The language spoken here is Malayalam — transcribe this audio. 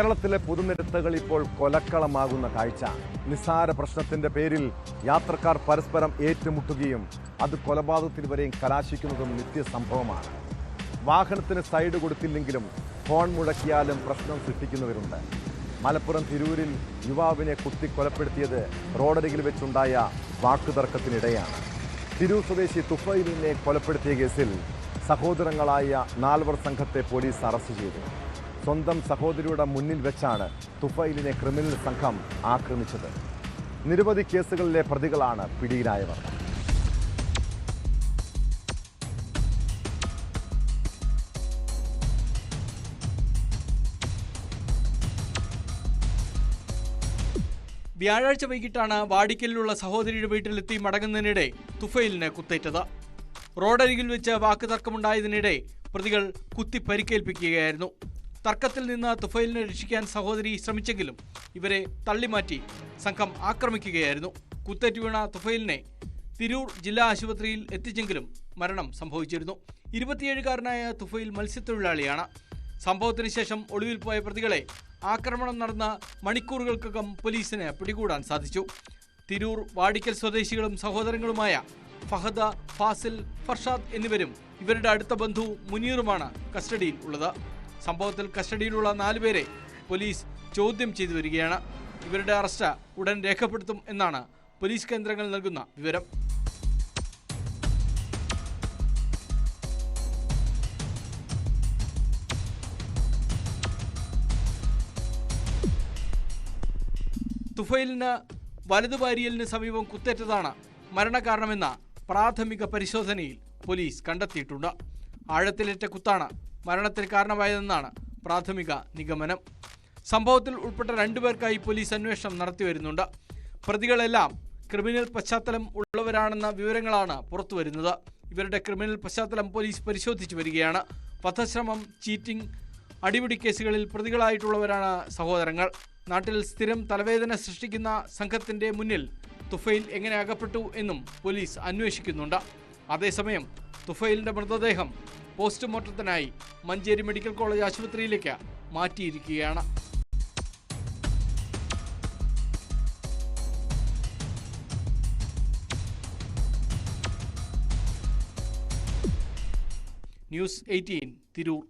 കേരളത്തിലെ പൊതുനിരത്തുകൾ ഇപ്പോൾ കൊലക്കളമാകുന്ന കാഴ്ച. നിസ്സാര പ്രശ്നത്തിന്റെ പേരിൽ യാത്രക്കാർ പരസ്പരം ഏറ്റുമുട്ടുകയും അത് കൊലപാതകത്തിൽ വരെയും കലാശിക്കുന്നതും നിത്യസംഭവമാണ്. വാഹനത്തിന് സൈഡ് കൊടുത്തില്ലെങ്കിലും ഫോൺ മുഴക്കിയാലും പ്രശ്നം സൃഷ്ടിക്കുന്നവരുണ്ട്. മലപ്പുറം തിരൂരിൽ യുവാവിനെ കുത്തി കൊലപ്പെടുത്തിയത് റോഡരികിൽ വെച്ചുണ്ടായ വാക്കുതർക്കത്തിനിടെയാണ്. തിരൂർ സ്വദേശി തുഫൈലിനെ കൊലപ്പെടുത്തിയ കേസിൽ സഹോദരങ്ങളായ നാൽവർ സംഘത്തെ പോലീസ് അറസ്റ്റ് ചെയ്തു. സ്വന്തം സഹോദരിയുടെ മുന്നിൽ വെച്ചാണ് തുഫൈലിനെ ക്രിമിനൽ സംഘം ആക്രമിച്ചത്. നിരവധി കേസുകളിലെ പ്രതികളാണ് പിടിയിലായവർ. വ്യാഴാഴ്ച വൈകിട്ടാണ് വാടിക്കലിലുള്ള സഹോദരിയുടെ വീട്ടിലെത്തി മടങ്ങുന്നതിനിടെ തുഫൈലിന് കുത്തേറ്റത്. റോഡരികിൽ വെച്ച് വാക്കുതർക്കമുണ്ടായതിനിടെ പ്രതികൾ കുത്തി പരിക്കേൽപ്പിക്കുകയായിരുന്നു. തർക്കത്തിൽ നിന്ന് തുഫൈലിനെ രക്ഷിക്കാൻ സഹോദരി ശ്രമിച്ചെങ്കിലും ഇവരെ തള്ളിമാറ്റി സംഘം ആക്രമിക്കുകയായിരുന്നു. കുത്തേറ്റ് വീണ തുഫൈലിനെ തിരൂർ ജില്ലാ ആശുപത്രിയിൽ എത്തിച്ചെങ്കിലും മരണം സംഭവിച്ചിരുന്നു. ഇരുപത്തിയേഴുകാരനായ തുഫൈൽ മത്സ്യത്തൊഴിലാളിയാണ്. സംഭവത്തിന് ശേഷം ഒളിവിൽ പോയ പ്രതികളെ ആക്രമണം നടന്ന മണിക്കൂറുകൾക്കകം പോലീസിന് പിടികൂടാൻ സാധിച്ചു. തിരൂർ വാടിക്കൽ സ്വദേശികളും സഹോദരങ്ങളുമായ ഫഹദ ഫാസിൽ ഫർഷാദ് എന്നിവരും ഇവരുടെ അടുത്ത ബന്ധു മുനീറുമാണ് കസ്റ്റഡിയിൽ ഉള്ളത്. സംഭവത്തിൽ കസ്റ്റഡിയിലുള്ള നാലുപേരെ പോലീസ് ചോദ്യം ചെയ്തു വരികയാണ്. ഇവരുടെ അറസ്റ്റ് ഉടൻ രേഖപ്പെടുത്തും എന്നാണ് പോലീസ് കേന്ദ്രങ്ങൾ നൽകുന്ന വിവരം. തുഫൈലിന് വലതുവാരിയലിന് സമീപം കുത്തേറ്റതാണ് മരണകാരണമെന്ന പ്രാഥമിക പരിശോധനയിൽ പോലീസ് കണ്ടെത്തിയിട്ടുണ്ട്. ആഴത്തിലേറ്റ കുത്താണ് മരണത്തിന് കാരണമായതെന്നാണ് പ്രാഥമിക നിഗമനം. സംഭവത്തിൽ ഉൾപ്പെട്ട രണ്ടുപേർക്കായി പോലീസ് അന്വേഷണം നടത്തിവരുന്നുണ്ട് പ്രതികളെല്ലാം ക്രിമിനൽ പശ്ചാത്തലം ഉള്ളവരാണെന്ന വിവരങ്ങളാണ് പുറത്തുവരുന്നത് ഇവരുടെ ക്രിമിനൽ പശ്ചാത്തലം പോലീസ് പരിശോധിച്ചു വരികയാണ്. വധശ്രമം ചീറ്റിംഗ് അടിപിടി കേസുകളിൽ പ്രതികളായിട്ടുള്ളവരാണ് സഹോദരങ്ങൾ. നാട്ടിൽ സ്ഥിരം തലവേദന സൃഷ്ടിക്കുന്ന സംഘത്തിന്റെ മുന്നിൽ തുഫൈൽ എങ്ങനെ അകപ്പെട്ടു എന്നും പോലീസ് അന്വേഷിക്കുന്നുണ്ട്. അതേസമയം തുഫൈലിന്റെ മൃതദേഹം പോസ്റ്റ്മോർട്ടത്തിനായി മഞ്ചേരി മെഡിക്കൽ കോളേജ് ആശുപത്രിയിലേക്ക് മാറ്റിയിരിക്കുകയാണ്. News eighteen Tirur.